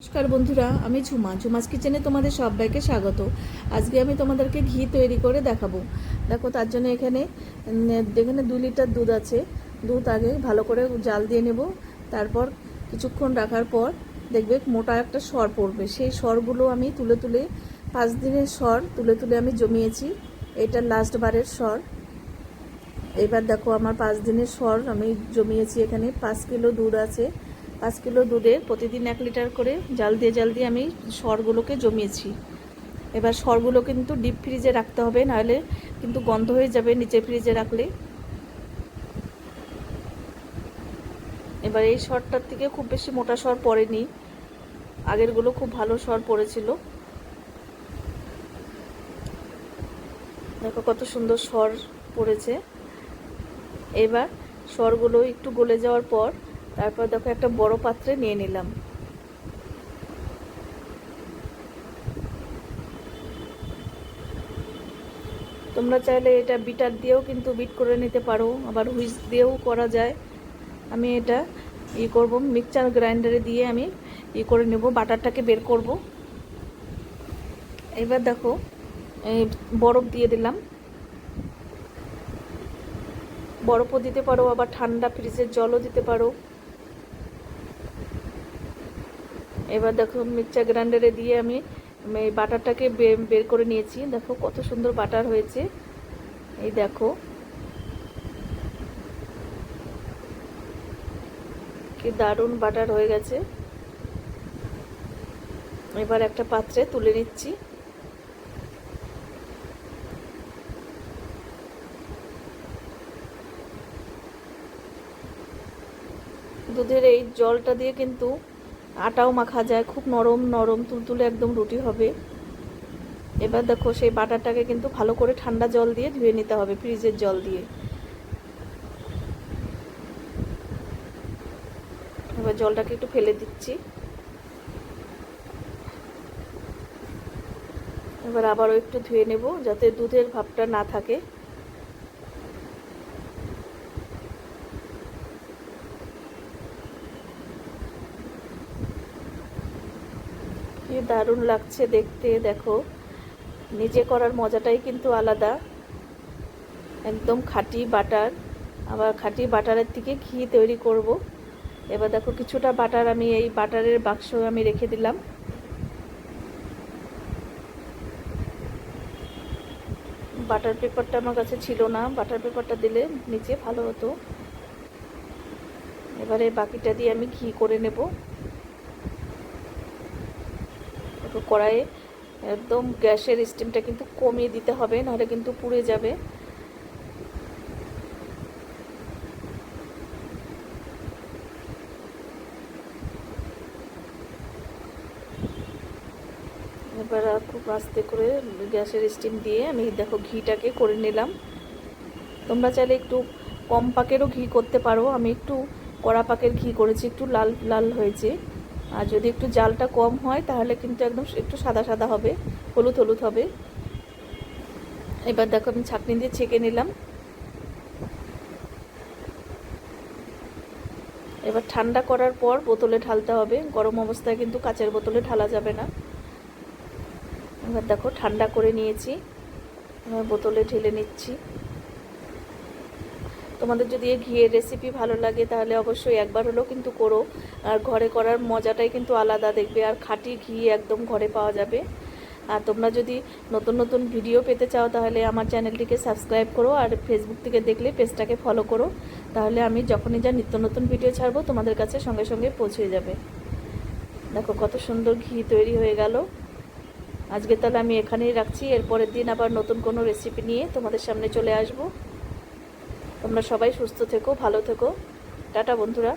নমস্কার বন্ধুরা, আমি ঝুমা। ঝুমাস কিচেনে তোমাদের সবাইকে স্বাগত। আজকে আমি তোমাদেরকে ঘি তৈরি করে দেখাবো। দেখো, তার জন্য এখানে এখানে দু লিটার দুধ আছে। দুধ আগে ভালো করে জাল দিয়ে নেব। তারপর কিছুক্ষণ রাখার পর দেখবে মোটা একটা সর পড়বে। সেই সরগুলো আমি তুলে তুলে, পাঁচ দিনের সর তুলে তুলে আমি জমিয়েছি। এটা লাস্ট বারের সর। এবার দেখো, আমার পাঁচ দিনের সর আমি জমিয়েছি এখানে। পাঁচ কিলো দুধ আছে। পাঁচ কিলো দুধের প্রতিদিন এক লিটার করে জাল দিয়ে জাল দিয়ে আমি সরগুলোকে জমিয়েছি। এবার সরগুলো কিন্তু ডিপ ফ্রিজে রাখতে হবে, নাহলে কিন্তু গন্ধ হয়ে যাবে নিচে ফ্রিজে রাখলে। এবার এই সরটার থেকে খুব বেশি মোটা সর পড়েনি। আগেরগুলো খুব ভালো সর পড়েছিল। দেখো কত সুন্দর সর পড়েছে। এবার সরগুলো একটু গলে যাওয়ার পর তারপর দেখো একটা বড় পাত্রে নিয়ে নিলাম। তোমরা চাইলে এটা বিটার দিয়েও কিন্তু বিট করে নিতে পারো, আবার হুইস দিয়েও করা যায়। আমি এটা ই করব, মিক্সচার গ্রাইন্ডারে দিয়ে আমি ই করে নেব, বাটারটাকে বের করব। এবার দেখো, এই বরফ দিয়ে দিলাম। বরফও দিতে পারো, আবার ঠান্ডা ফ্রিজের জলও দিতে পারো। এবার দেখো মিক্সচার গ্রাইন্ডারে দিয়ে আমি এই বাটারটাকে বের করে নিয়েছি। দেখো কত সুন্দর বাটার হয়েছে। এই দেখো। কি দারুণ বাটার হয়ে গেছে। এবার একটা পাত্রে তুলে নিচ্ছি। দুধের এই জলটা দিয়ে কিন্তু আটাও মাখা যায়, খুব নরম নরম তুলতুলে একদম রুটি হবে। এবার দেখো সেই বাটারটাকে কিন্তু ভালো করে ঠান্ডা জল দিয়ে ধুয়ে নিতে হবে, ফ্রিজের জল দিয়ে। এবার জলটাকে একটু ফেলে দিচ্ছি। এবার আবারও একটু ধুয়ে নেব যাতে দুধের ভাবটা না থাকে। কি দারুণ লাগছে দেখতে, দেখো। নিজে করার মজাটাই কিন্তু আলাদা। একদম খাঁটি বাটার। আবার খাঁটি বাটারের থেকে ঘি তৈরি করব। এবার দেখো কিছুটা বাটার আমি এই বাটারের বাক্স আমি রেখে দিলাম। বাটার পেপারটা আমার কাছে ছিল না। বাটার পেপারটা দিলে নিচে ভালো হতো। এবারে বাকিটা দিয়ে আমি ঘি করে নেব। কড়াইয়ে একদম গ্যাসের স্টিমটা কিন্তু কমিয়ে দিতে হবে, নাহলে কিন্তু পুড়ে যাবে। এবার খুব আস্তে করে গ্যাসের স্টিম দিয়ে আমি দেখো ঘিটাকে করে নিলাম। তোমরা চাইলে একটু কম পাকেরও ঘি করতে পারো। আমি একটু কড়া পাকের ঘি করেছি, একটু লাল লাল হয়েছে। আর যদি একটু জালটা কম হয়, তাহলে কিন্তু একদম একটু সাদা সাদা হবে, হলুদ হলুদ হবে। এবার দেখো আমি ছাঁকনি দিয়ে ছেঁকে নিলাম। এবার ঠান্ডা করার পর বোতলে ঢালতে হবে। গরম অবস্থায় কিন্তু কাচের বোতলে ঢালা যাবে না। এবার দেখো ঠান্ডা করে নিয়েছি। এবার বোতলে ঢেলে নিচ্ছি। তোমাদের যদি এই ঘিয়ের রেসিপি ভালো লাগে, তাহলে অবশ্যই একবার হলেও কিন্তু করো। আর ঘরে করার মজাটাই কিন্তু আলাদা, দেখবে আর খাঁটি ঘি একদম ঘরে পাওয়া যাবে। আর তোমরা যদি নতুন নতুন ভিডিও পেতে চাও, তাহলে আমার চ্যানেলটিকে সাবস্ক্রাইব করো আর ফেসবুক থেকে দেখলে পেজটাকে ফলো করো। তাহলে আমি যখনই যা নিত্য নতুন ভিডিও ছাড়বো, তোমাদের কাছে সঙ্গে সঙ্গে পৌঁছে যাবে। দেখো কত সুন্দর ঘি তৈরি হয়ে গেল। আজকে তাহলে আমি এখানেই রাখছি। এরপরের দিন আবার নতুন কোনো রেসিপি নিয়ে তোমাদের সামনে চলে আসব। তোমরা সবাই সুস্থ থেকো ভালো থেকো। টাটা বন্ধুরা।